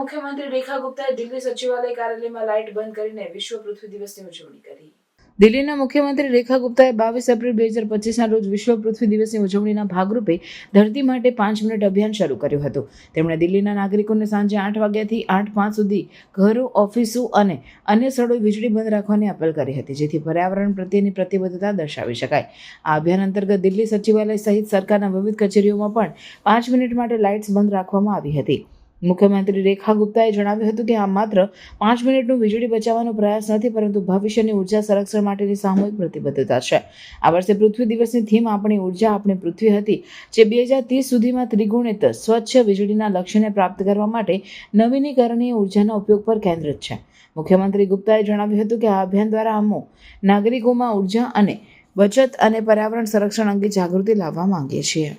મુખ્યમંત્રી રેખા ગુપ્તાએ દિલ્હી સચિવાલય કાર્યાલયમાં લાઇટ બંધ કરીને વિશ્વ પૃથ્વી દિવસની ઉજવણી કરી. દિલ્હીના મુખ્યમંત્રી રેખા ગુપ્તાએ બાવીસ એપ્રિલ બે હજાર પચીસના રોજ વિશ્વ પૃથ્વી દિવસની ઉજવણીના ભાગરૂપે ધરતી માટે પાંચ મિનિટ અભિયાન શરૂ કર્યું હતું. તેમણે દિલ્હીના નાગરિકોને સાંજે આઠ વાગ્યાથી આઠ પાંચ સુધી ઘરો, ઓફિસો અને અન્ય સ્થળોએ વીજળી બંધ રાખવાની અપીલ કરી હતી, જેથી પર્યાવરણ પ્રત્યેની પ્રતિબદ્ધતા દર્શાવી શકાય. આ અભિયાન અંતર્ગત દિલ્હી સચિવાલય સહિત સરકારના વિવિધ કચેરીઓમાં પણ પાંચ મિનિટ માટે લાઇટ્સ બંધ રાખવામાં આવી હતી. મુખ્યમંત્રી રેખા ગુપ્તાએ જણાવ્યું હતું કે આ માત્ર પાંચ મિનિટનું વીજળી બચાવવાનો પ્રયાસ નથી, પરંતુ ભવિષ્યની ઊર્જા સંરક્ષણ માટેની સામૂહિક પ્રતિબદ્ધતા છે. આ વર્ષે પૃથ્વી દિવસની થીમ આપણી ઊર્જા, આપણી પૃથ્વી હતી, જે બે હજાર ત્રીસ સુધીમાં ત્રિગુણિત સ્વચ્છ વીજળીના લક્ષ્યને પ્રાપ્ત કરવા માટે નવીનીકરણીય ઉર્જાના ઉપયોગ પર કેન્દ્રિત છે. મુખ્યમંત્રી ગુપ્તાએ જણાવ્યું હતું કે આ અભિયાન દ્વારા અમો નાગરિકોમાં ઊર્જા અને બચત અને પર્યાવરણ સંરક્ષણ અંગે જાગૃતિ લાવવા માંગીએ છીએ.